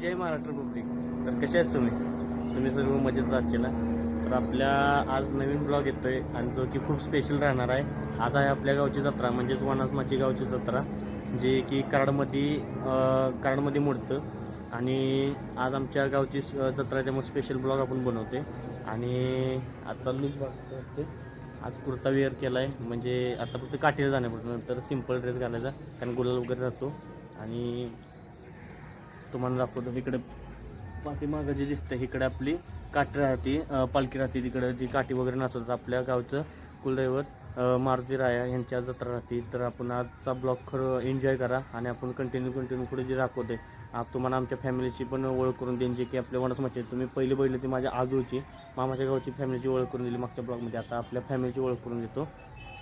जय Maharashtra public तर कसे आहेत तुम्ही? तुम्ही सर्व मजेत आजच्याला. तर आपल्या आज नवीन ब्लॉग येतोय आणि जो की खूप स्पेशल राहणार आहे. आज आहे आपल्या गावची जत्रा म्हणजेच वनासमाची गावची जत्रा जे की कराडमध्ये कराडमध्ये मोडतं. आणि आज आमच्या गावची जत्रा त्यामुळे स्पेशल ब्लॉग आपण बनवते आणि आता लुक बघतो आज कुर्ता वेअर केला आहे म्हणजे आता फक्त काठीला जाण्यापासून नंतर सिंपल ड्रेस घालायचा कारण गुलाल वगैरे राहतो. आणि तुम्हाला दाखवतो इकडे पाठीमागं जे दिसतं इकडे आपली काठी राहते पालखी राहते तिकडं जी काठी वगैरे नाचवतात आपल्या गावचं कुलदैवत मारुती राया यांच्या जत्रा राहते. तर आपण आजचा ब्लॉग खरं एन्जॉय करा आणि आपण कंटिन्यू कंटिन्यू पुढे जे दाखवते आप तुम्हाला आमच्या फॅमिलीची पण ओळख करून देईन जे की आपल्या वनस्मचे तुम्ही पहिले बघितलं ती माझ्या आजूची मामाच्या गावची फॅमिलीची ओळख करून दिली मागच्या ब्लॉगमध्ये आता आपल्या फॅमिलीची ओळख करून देतो.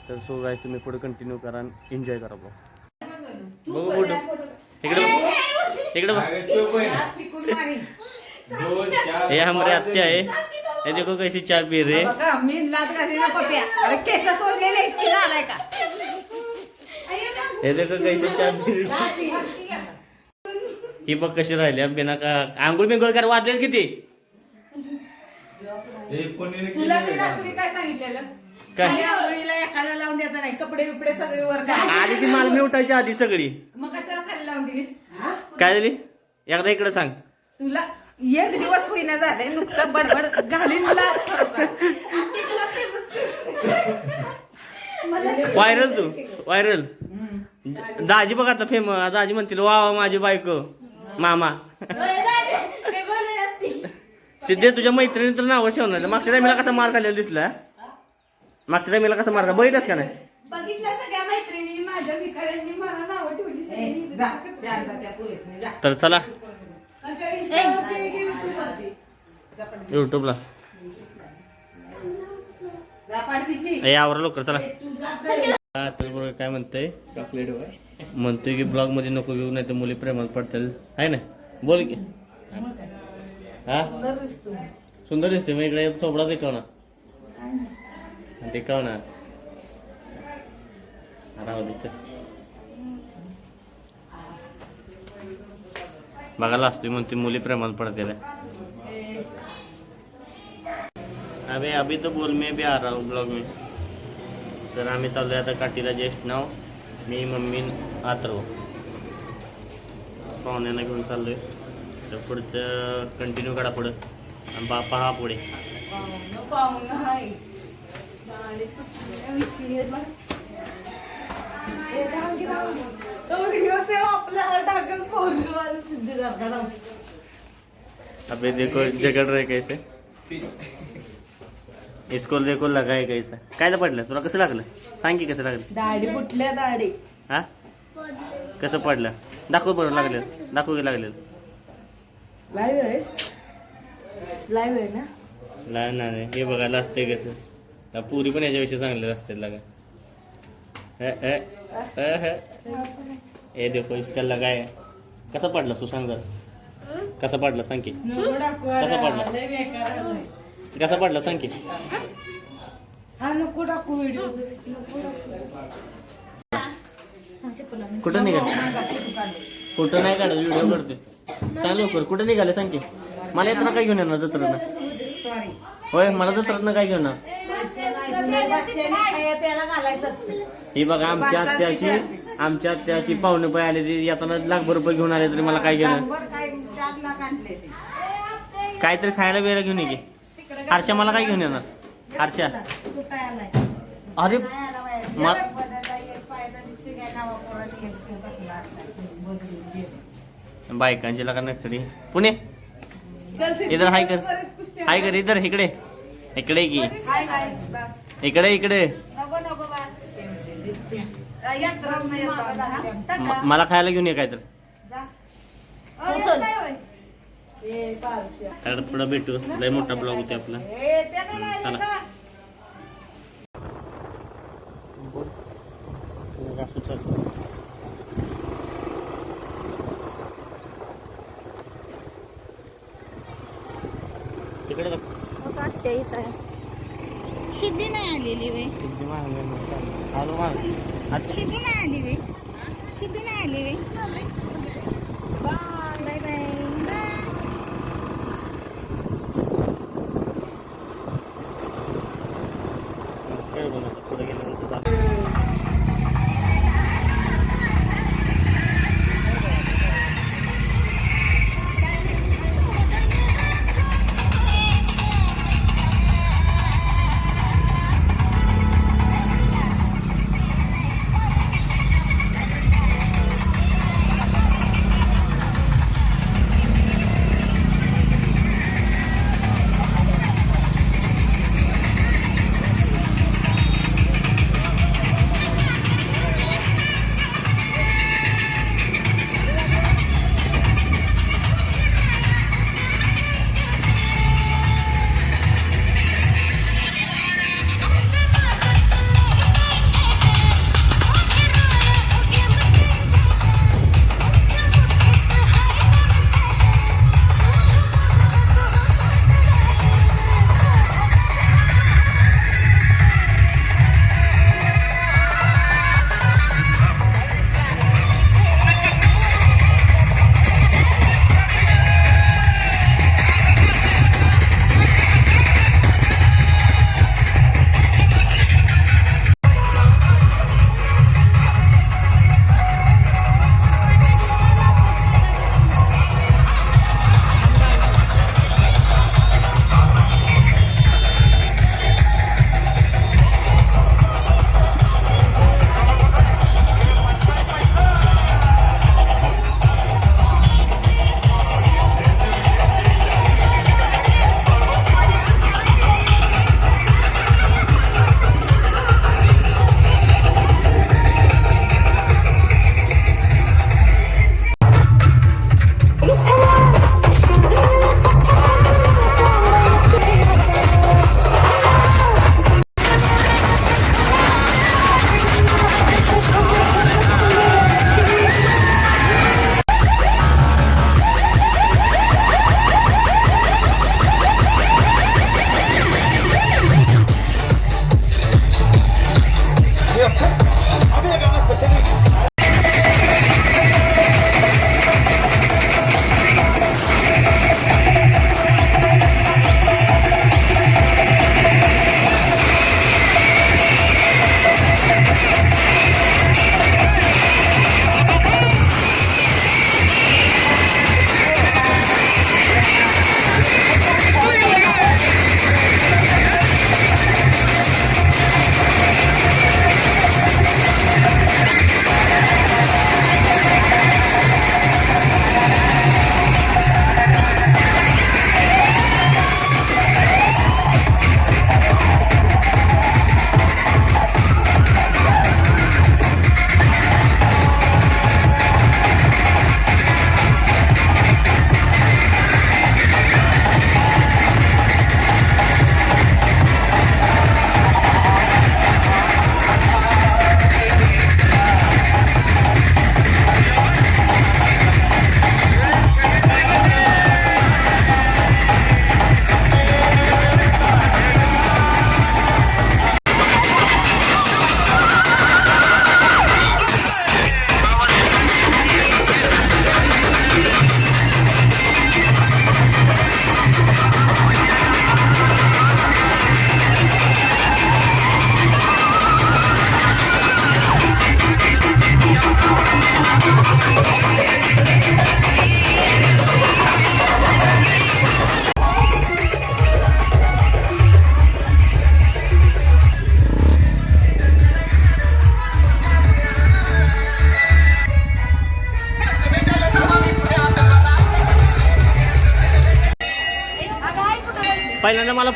तर सो गाईज तुम्ही पुढे कंटिन्यू करा आणि एन्जॉय करा ब्लॉग. बघू इकडे. इकडे बघ. ये हमारे आत्या है ये देखो कैसी चाय पी रहे हैं। बघा मी लात घाली ना पप्या. अरे केस सोडलेले इतकी आलाय का? हे देखो कैसी चाय पी रही है। ही बघ कशी राहिली. बिना का आंघोळ बिंगोळ कर वाजलेत किती? तुला मी रात्री काय सांगितलेलं? काय? काही आंघोळीला एकाला लावून द्यायचं नाही. कपडे बिपडे सगळे वर. आधी ती माल मी उठायची आधी सगळी. मग कशाला खाली लावून दिलीस? हा? काय झाली? एकदा इकडे सांग. तुला एक दिवस होईना झाले नुकतं बडबड घालीन मला व्हायरल तू व्हायरल. दाजी बघ आता फेम दाजी म्हणतील वा वा माझी बायको. मामा. सिद्धे तुझ्या मैत्रिणी तर नाव ठेवणार मागच्या टायमीला कसा मार खाल्लेला दिसला? मागच्या टायमीला कसा मार बघितलास का नाही? बघितलं सगळ्या मैत्रिणी माझ्या भिकाऱ्यांनी मला नावं ठेवली ए, सगळी. जा, जा, जा, त्या पोलिसने, जा. तर चला. युट्यूबला जा पाडदिशी. ए आवर लवकर चला. हा, तर बरोबर काय म्हणतंय. चॉकलेट म्हणतोय की ब्लॉगमध्ये नको घेऊ नाही तर मुली प्रेमात पडतील. आहे ना? बोल की. हा? सुंदर दिसते. मग इकडे सोबडा देखाव ना. देखाव ना. राहू दे चल. बघायला असते म्हणते मुली प्रेमात पडते अबे अभी तो बोल मी बी आ रहा ब्लॉग मी. तर आम्ही चाललोय आता काठीला ज्येष्ठ नाव मी मम्मी आतरो. पाहुण्यांना घेऊन चाललोय. तर पुढचं कंटिन्यू करा पुढं. आणि बापा हा पुढे. पाहुणं, व्हिडिओ सेव आपल्याला पोहोचलो. अबे देखो जगड रे कैसे? इसको देखो लगाय कैसे? काय पडलं? तुला कसं लागलं? सांग की कसं लागलं? दाढी फुटल्या दाढी. हा? कसं पडलं? दाखव बरं लागलं. दाखव की लागलं. लाईव्ह आहेस? लाईव्ह आहे ना? लहान नाही हे बघायला असते कसं? पुरी पण याच्याविषयी चांगले असते लागा. हे ए देखो इसका लगाय कसा पडला तू सांग कसा पडला सांग की. कसा पडला? कसा पडला सांग की. कुठं निघाल? कुठं नाही काढत व्हिडिओ करते. चांगलं लवकर. कुठं निघाले सांग की. मला यात्रा काय घेऊन येणार जत्रेनं होय मला जत्रेनं काय घेऊन येणार? ही बघा आमच्या आत्याशी आमच्या आत्याशी पाहुणे पाय आले ते येताना लाखभर रुपये घेऊन आले तरी मला काय घेणं? लाखभर काय चार लाख आणले ते. काहीतरी खायला बियायला घेऊन ये की. हर्षा मला काय घेऊन येणार? हर्षा. तू काय आलाय? अरे. बायकांची लगा नकरी पुणे. इधर हाय कर. हाय कर इधर इकडे. इकडे की. हाय guys, बस. इकडे इकडे. म- मला खायला घेऊन ये काय तर. हो. तर पुढं भेटू. लय मोठा ब्लॉग होते आपला. ए, त्यानं नाही चला. तिकडे बघ. सिद्धी नाही आलेली वे किती महाग आहे मग. चालेल. आलो महाग. आता सिद्धी नाही आली वे सिद्धी नाही आली वे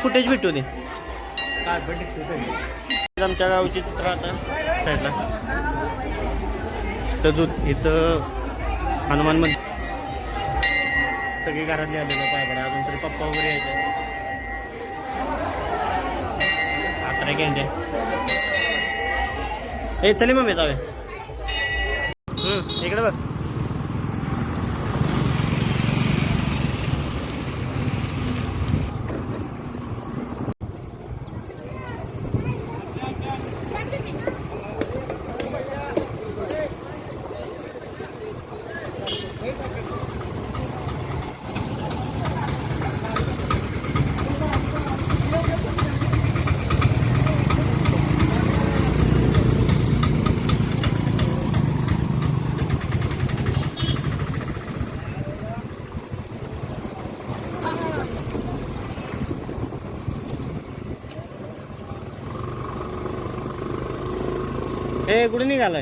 फुटेज भेटू दे. आमच्या गावची चित्र आता साईडला. इथं इथं हनुमान मंदिर सगळी घरातली आलेलं पाय पडा अजून तरी पप्पा वगैरे यायचे अकरा गेंडे ए चले मग जावे हम्म, इकडे बघ. कुठे निघालाय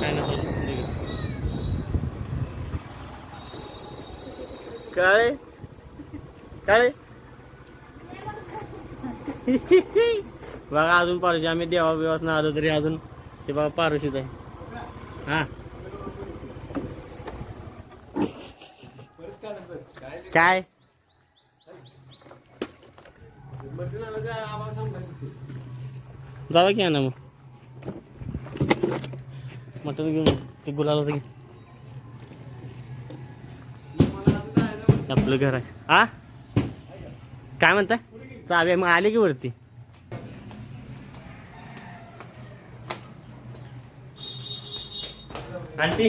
काय नसेल निघ. काळे काय? बघा अजून पारुशी आम्ही देवा बिवास आलो तरी अजून ते बाबा पारुशीच आहे. हा. काय? जावा की ना मग. मटण घेऊन ते गुलालाच घे. आपलं घर आहे. आ? काय म्हणता चावी मग आले की वरती. आंटी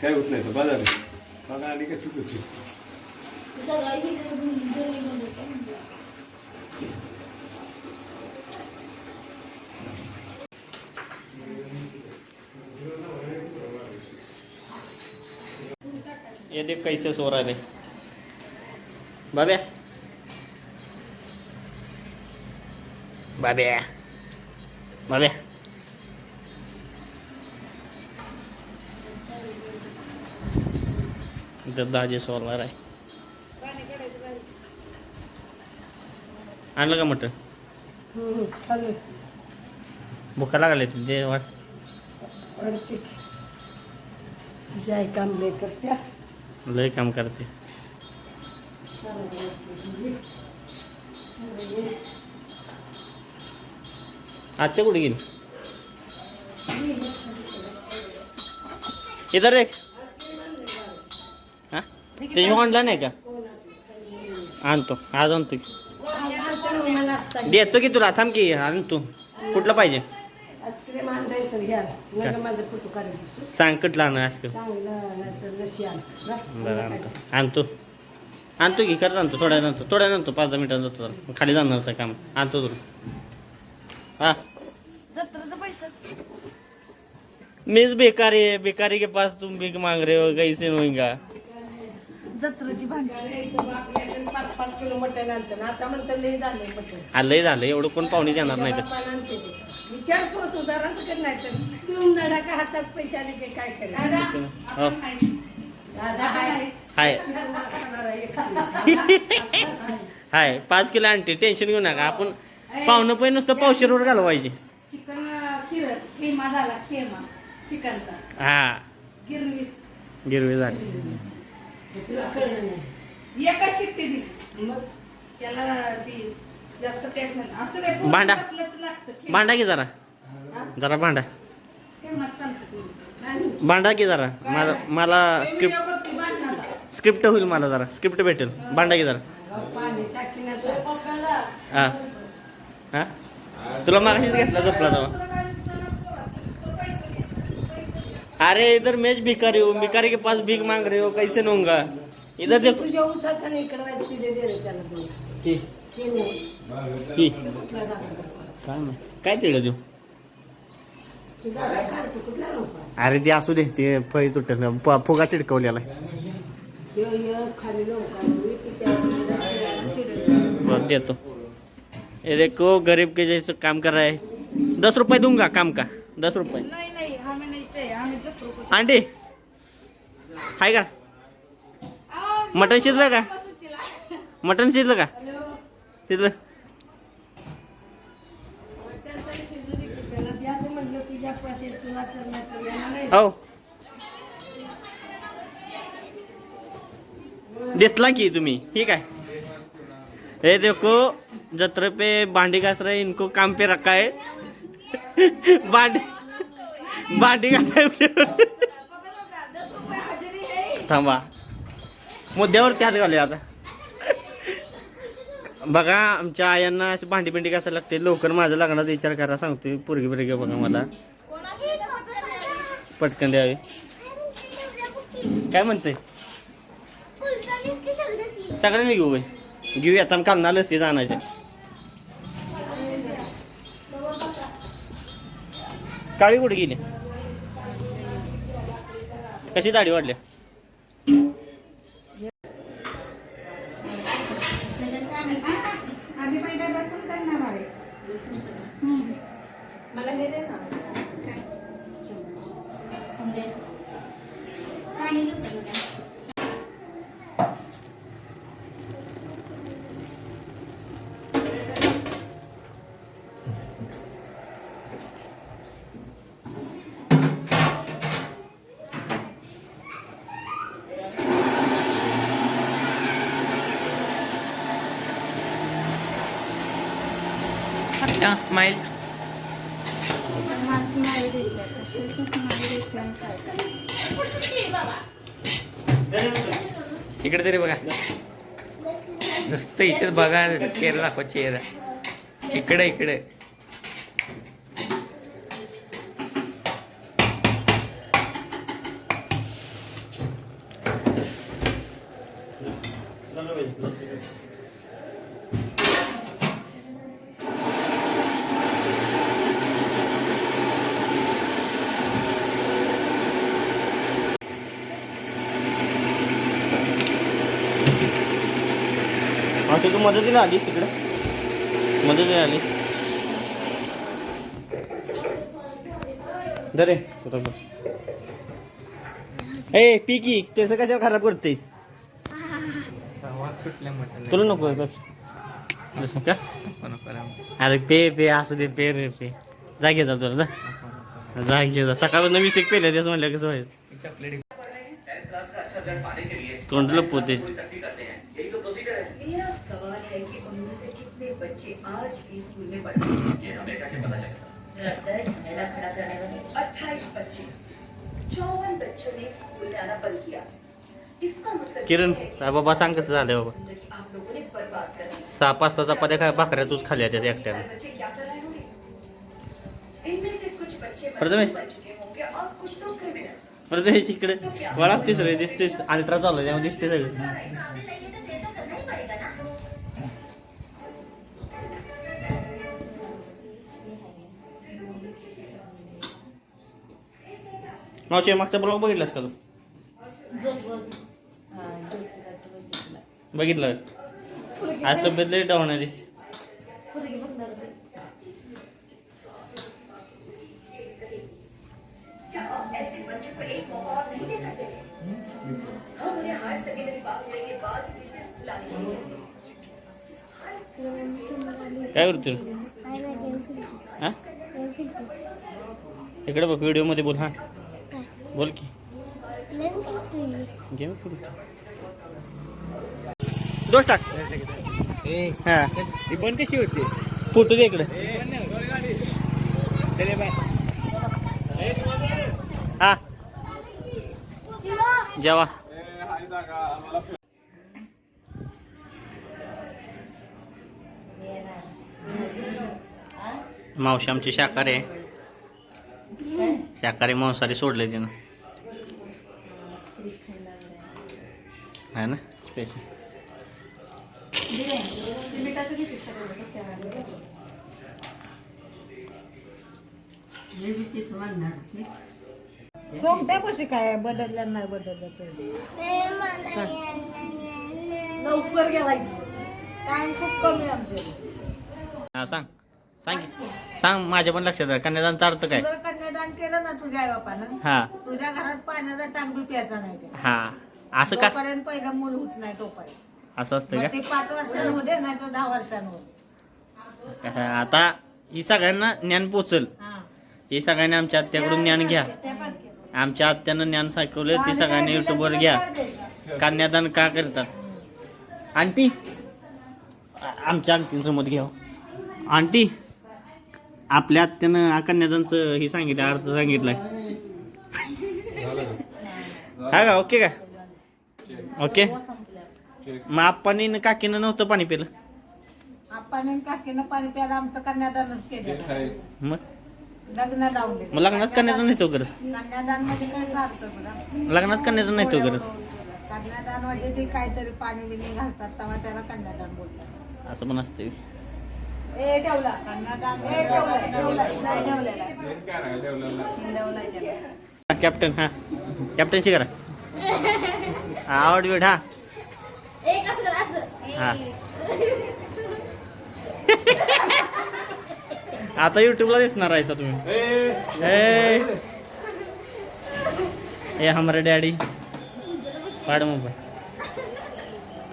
काय होत नाही बाजार बघा आली का चूक होती ये देख कैसे सो रहा है बाब्या बाब्या बाब्या इथं दाजे सोलार आहे आणलं का मटण भुका लागले ते वाट तुझी आई काम करत्या लय काम करते. आत्या कुठे गेली? इधर एक हा? त्याची ऑनलाईन आहे का? आणतो. आज आणतो देतो की तुला. थांब की आणतो. कुठलं पाहिजे? आईस्क्रीम आणायचं घ्या. नका माझं फोटो काढायचं सांग कुठलं आणा आजकाल चांगलं जशी बरं आणतो. आणतो. आणतो की करत आणतो. थोड्या आणतो. थोड्या आणतो. पाच दहा मिनिटांत जातो जरा. खाली जाणारचं काम. आणतो तुला. हा. मीच बेकार है बेकारी के पास तुम भीख मांग रहे हो कैसे होगा जत्राची भांडी. एकदम आपल्याकडे पाच पाच किलो मटण आणतं आता म्हणतं लई झालंय मटण आलंय झालं एवढं कोण पाहुणे जाणार नाही तर बापानं आणते ते. विचारतो सुधारा सकट नाही तर पिऊन धडा का हातात पैसे आले की काय दादा हो. आपण खायचं. दादा हाय. हाय. हाय. पाच किलो आणते टेन्शन घेऊ नका. आपण पाहुणं पण नुसतं पावशेरवर घालवायचे. चिकन खिर खेमा झाला खेमा. चिकनचा. हा. गिरवीच. गिरवी झाली. तुला कळलं नाही. एकच शिकते ती मग? त्याला ती जास्त पॅक झालं असं पोट भांडा. बसलंच लागतं. खेमा. भांडा की जरा. जरा भांडा. चालतं. नाही. भांडा की जरा. मला मला स्क्रिप्ट भांडणाला. स्क्रिप्ट होईल मला जरा. स्क्रिप्ट भेटेल. भांडा की जरा. अहो, पाणी टाकीण्याचं हा. हा? तुला मागाशीच घेतला झोपला तेव्हा अरे इधर मैच भिकारी हो भिकारी के पास भीख मांग रहे हो कैसे नूंगा? इधर देखो. ही. ही? काय तिळ देऊ? अरे ते असू दे ते फळी तुटल प- फुगा चिडकवलेला देतो. ये देखो गरीब के जैसे काम कर रहा है. दस रुपये दूंगा काम का? दस रुपये. नाही नाही नाही जत्रू. आंटी हाय का? मटण शिजलं का. मटण शिजलं का? शिजलं. हो. दिसला की तुम्ही. ठीक है ये देखो जत्रे पे बांडी घास रहे इनको काम पे रखा है. बांडी बांडी घासाय थांबा. मुद्द्यावरती हात घाले आता. बघा आमच्या आयांना अशी भांडी बिंडी कसायला लागते. लवकर माझं लग्नाचा विचार करा सांगतोय पोरगी बिरगी बघा मला. पटकन द्यावे. काय म्हणते सगळ्यांनी घेऊ घेऊ घेऊया आता कालना लस्ती जाण्याचे काळी कुठे गेली? कशी दाढी वाढल्या आहे मला हे दे ना पाणी देतो का? स्माइल इकडे तरी बघा. नुसतं इथेच बघा चेहरा दाखवा चेहरा इकडे इकडे अच्छा तू मदतीला आलीस इकडे? मदतीला आली दरे. ए पी की त्याचं कशाला खराब करतेस? म्हटलं तुला नको का? अरे पे पे असं दे पे रे पे. जा घे जा तुला जा. जा घे जा. सकाळपासून वीस एक पेले त्याचं म्हणलं कसं व्हायचं चॉकलेट तोंड लपवतेस मेरा सवाल है कि उनमें से कितने बच्चे आज भी स्कूल में पढ़ते हैं। ये हमेशा से पता चलेगा दर झमेला खड़ा करने वाले अट्ठाईस बच्चे चौवन बच्चों ने स्कूल में आना बंद किया। इसका मतलब किरण है बाबा सांग कसं झालं बाबा? सहा पाच ताचा पद्या काय भाकऱ्या तूच खाल्ल्या त्याच्या एकट्यानं. रहे प्रथमेश. ते इकडे. वळागतीस रे दिसतेस. अल्ट्रा चालू आहे त्यामुळे दिसते सगळं. मावशी मागचा ब्लॉग बघितलास का तू? बघितलं. आज तब्येत लई डाऊन आहे दिसते. काय करतो हा? इकडे बघ व्हिडिओमध्ये बोल हा. बोल की. गेम खेळतो दोष टाक. हा. ती पण कशी होती? फोटो दे इकडे. हा. जेवा. मावशी आमची शाकाहारी आहे. शाकाहारी मांसाहारी सोडले तिनं. आहे ना? स्पेशल कशी काय? बदलल्या नाही बदलल्या तरी. लवकर गेला टाइम खूप कमी आहे आमच्याकडे. सांग. सांग. सांग माझ्या पण लक्षात कन्यादानचा अर्थ काय? कन्यादान केलं ना तुझ्या आई बापानं हा. तुझ्या घरात पाण्याचा टांग बी प्यायचा नाही ते. हा. असं का? तोपर्यंत पहिलं मूल होत नाही तोपर्यंत. असं असतं मग का? ते पाच वर्षांनी होऊ दे नाही तर दहा वर्षांवर. हा, आता ही सगळ्यांना ज्ञान पोचल. हा. हे सगळ्यांनी आमच्या आत्याकडून ज्ञान घ्या. ते. आमच्या आत्यानं ज्ञान सांगवलं ते सगळ्यांनी युट्यूबवर घ्या. कन्यादान का करतात? आंटी आ- आमच्या आंटींचं मत घ्या आंटी आपल्या आत्यानं कन्यादानचं हे सांगितलं अर्थ सांगितलाय. हा का? ओके का? ओके. मग आप्पानी न काकीनं नव्हतं पाणी पिलं? आपण काकीनं पाणी प्यायला आमचं कन्यादानच केलं. मग? लग्न लावून दिलं. मग लग्नात कन्यादान नाही तो करत? कन्यादान काय लग्नात कन्यादान नाही तो करत? कन्यादान म्हणजे ते काहीतरी पाणी बिणी घालतात तेव्हा त्याला कन्यादान बोलतात. असं पण असते ए ठेवला. कन्यादान ए ठेवला ठेवला. नाही ठेवलेला. ठेवलाय त्याला कॅप्टन हा. कॅप्टनशी करा आवड बीड हा हा. आता युट्यूबला दिसणार आहे तुम्ही. ए. ए. हमारे डॅडी. पाड मोबाईल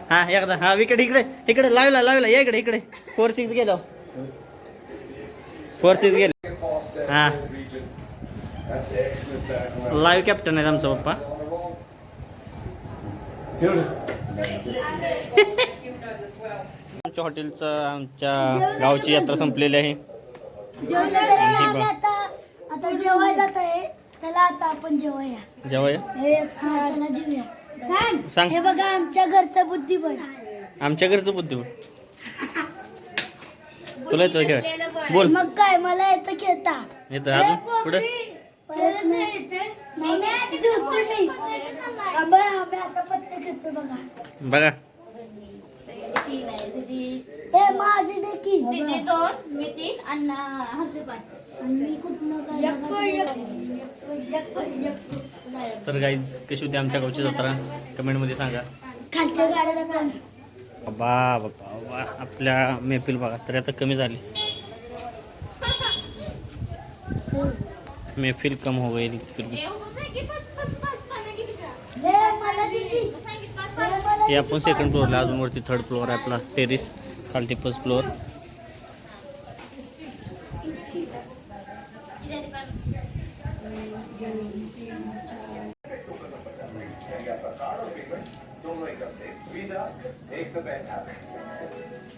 हा एकदा. हा इकडे इकडे इकडे लावला लावला. या इकडे इकडे. फोर सिक्स गेलो. फोर सिक्स गेले. हा. लाईव्ह कॅप्टन आहेत आमचा पप्पा. आमच्या हॉटेलचं आमच्या गावची यात्रा संपलेली आहे. जेवाय जात आहे त्याला आता आपण जेवूया. जेवूया. सांग. हे बघा आमच्या घरचं बुद्धिबळ आमच्या घरचं बुद्धी तुला येतो खेळ बोल. मग काय मला येतं खेळता येतं अजून? पुढे. हा, बघ, हे माझी देखील दोन मी तीन अण्णा हर्ष पाच आणि कुठनं तर काही कशी होती आमच्या गावची जत्रा? कमेंटमध्ये सांगा. खालच्या गाड्या. बाबा बाबा आपल्या मेहफिल बघा तरी आता कमी झाली. मेहफिल कम हो गई हे आपण सेकंड फ्लोअरला अजून वरती थर्ड फ्लोअर आहे आपला टेरिस खालती फर्स्ट फ्लोअर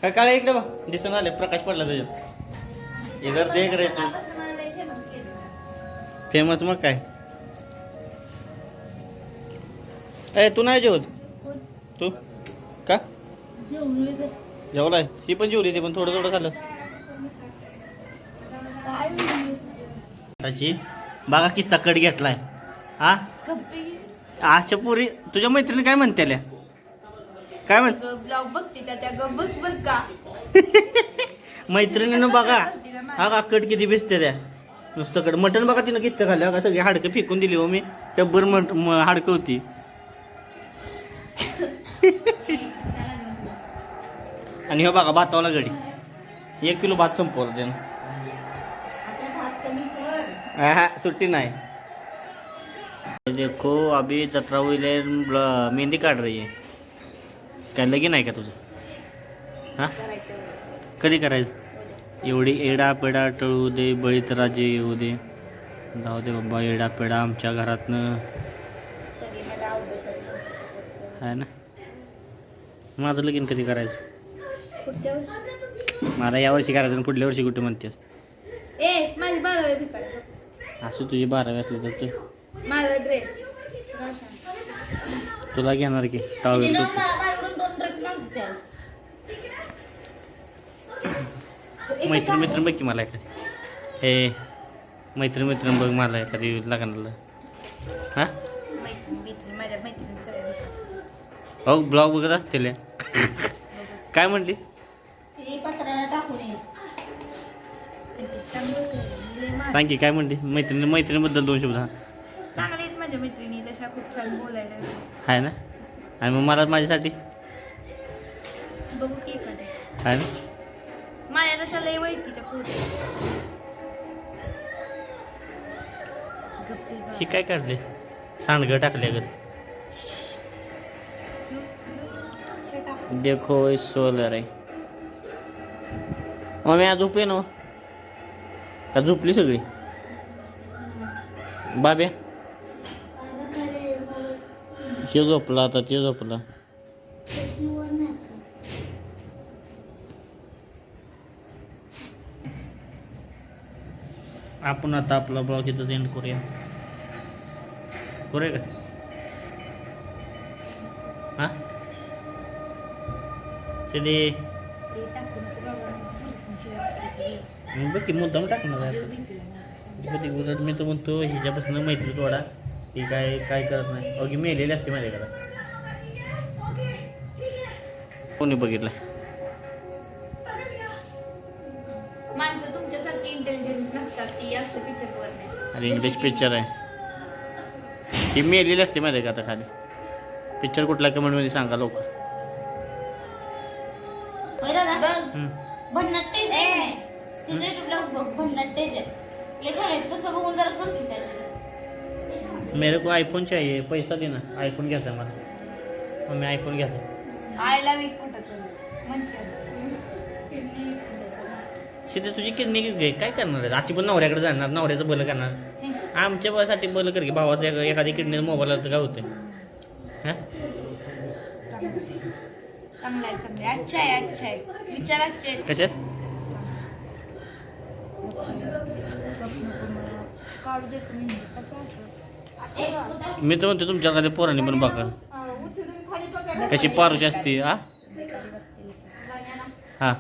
काय काय इकडे बा दिसून आले प्रकाश पडला तुझ्या. इधर देख रे तू फेमस मग काय? ए तू नाही जेवत? तू? का? जेवलाय. ती पण जेवली ती पण थोडं थोडं खाल्लंस त्याची बघा किस्ता कट घेतलाय. हा? अशा पुरी तुझ्या मैत्रिणी काय म्हणते? काय म्हण ब्लॉग बघते त्या त्या ग बस बर का? मैत्रिणीनं बघा. हा का कट किती भिजते त्या. नुसतं कट. मटण बघा तिनं किस्तं खाल्लं. का सगळी हाडकं फेकून दिली हो मी. टब्बर मट म- हाडकं होती. आणि हो बघा भातावाला गडी एक किलो भात संपवला त्यानं. आता भात कमी कर. आहा, सुट्टी नाही. देखो अभी जत्रा हुई है ब्ल- मेहंदी काढ रही है. काय लगीन आहे का तुझं? हां? कधी करायचं? एवढी एडा पेडा टळू दे बळीत राजे येऊ दे. जाऊ दे बाबा एडा पेडा आमच्या घरातनं. आहे ना? माझं लगीन कधी करायचं? मला यावर्षी करायचं पुढल्या वर्षी कुठे म्हणतेस? असं तुझी बारावी असली तर तू. तुला घेणार की? टावेल टोपी दोन ड्रेस मागते मैत्रीण मैत्रीण बघ की मला एखादी. हे मैत्रीण मैत्रीण बघ मला एखादी लग्नाला. हां? अहो ब्लॉग बघत असतील. काय म्हणली? चांगलं सांग की काय म्हणली? मैत्रिणी मैत्रिणीबद्दल दोन शब्द हा चांगल्या आहेत माझ्या मैत्रिणी तशा खूप छान बोलायला आहे ना? आणि मग मला माझ्यासाठी? आहे ना माझ्या तशा लय पोरी. गप्पी बा. ही काय काढले? सांडगं टाकले up. देखो सोलर आहे. मग मी आज झोपे ना का झोपली सगळी? बाब्या? हे झोपला आता ते झोपला. आपण आता आपला ब्लॉग इथं सेंड करूया. करूया का? हां? सिधी ते टाकू नको बघ की मुद्दाम टाकणार आहे जीव उलट मी तर म्हणतो ह्याच्यापासून मैत्री थोडा ती काय काय करत नाही. अगदी मेलेली असते माझ्याकडे. कोणी बघितलं अरे इंग्लिश पिक्चर आहे. ही मेलेली असते माझ्याकडे आता खाली? पिक्चर कुठला कमेंटमध्ये सांगा लोक की मेरे को आईफोन चाहिए पैसा देना आईफोन घ्यायचा मला. मग मी आयफोन घ्यायचा आयला वीक सीधे तुझी किडनी घे. काय करणार आहे? अशी पण नवऱ्याकडे जाणार नवऱ्याचं बलं करणार. आमच्या बसाठी बलं कर की भावाचं एखादी किडनी मोबाईलचं काय होतं हां? चांगला आहे चांगला आहे. अच्छा आहे अच्छा आहे. विचार अच्छे आहेत. कशात? काढू दे तुम्ही. कसं असं? मी तर म्हणतो तुमच्याकडे पोरांनी पण बघा. कशी पारुशी असते हा हा.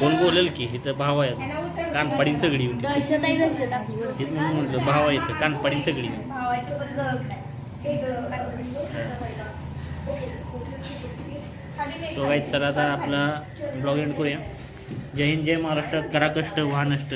कोण बोलेल की? इथं भाव आहे कानपाडी सगळी होती दहशत आहे दहशत आपली. वरती. तिथं मी म्हटलं भाव इथं कानपाडी सगळी तो काही चला आता आपला ब्लॉग एंड करूया. जय हिंद जय महाराष्ट्र करा कष्ट व्हा नष्ट.